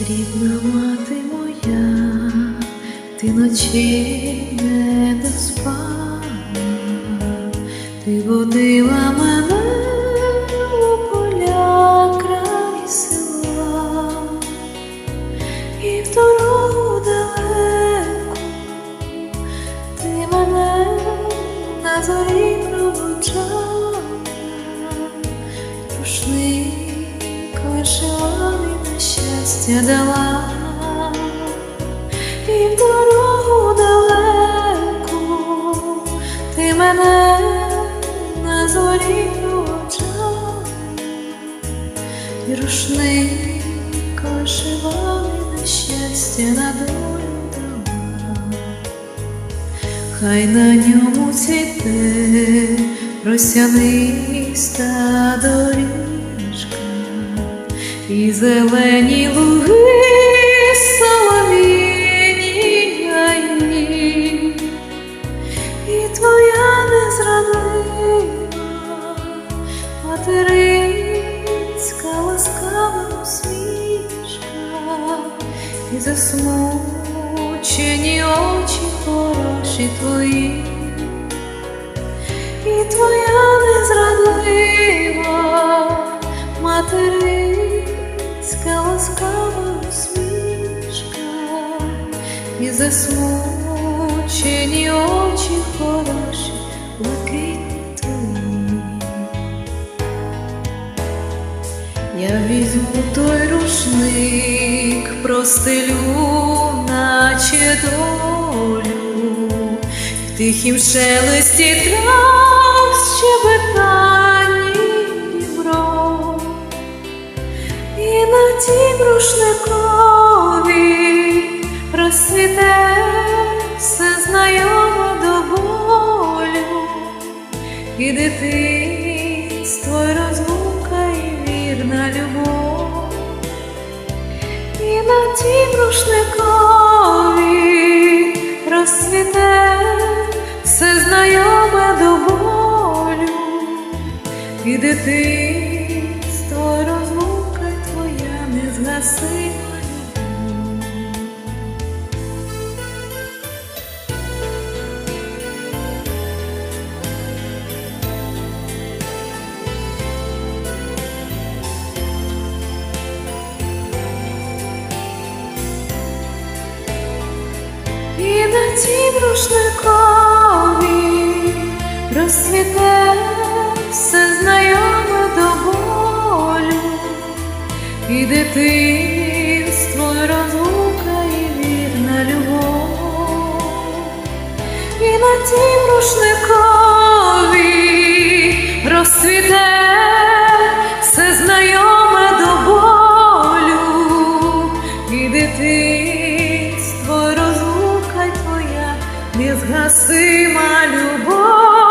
Рідна мати моя, ти ночі не доспала, ти водила мене у поля край села, і в дорогу далеку ти мене на зорі проводжала, рушник на щастя дала, і в дорогу далеку ти мене на зорі проводжала, і рушник вишиваний на щастя на долю. Хай на ньому цвіте росяниста доріжка зелені луги солов'їні гаї, і твоя незрадлива материнська ласкава усмішка. І засмучені очі засмучені очі хороші блакитні. Я візьму той рушник, простелю, наче долю, в тихім шелесті трав щебетанні Дніпро. І на тім рушникові розцвіте все знайоме до болю, і дитинство, і розлука, і вірна любов, і на тім рушникові розцвіте все знайоме до болю, і дитинство, розлука, твоя незгасима любов. І на тім рушникові розцвіте все знайоме до болю, і дитинство, розлука, і вірна любов, і на тім рушникові розцвіте незгасима любов.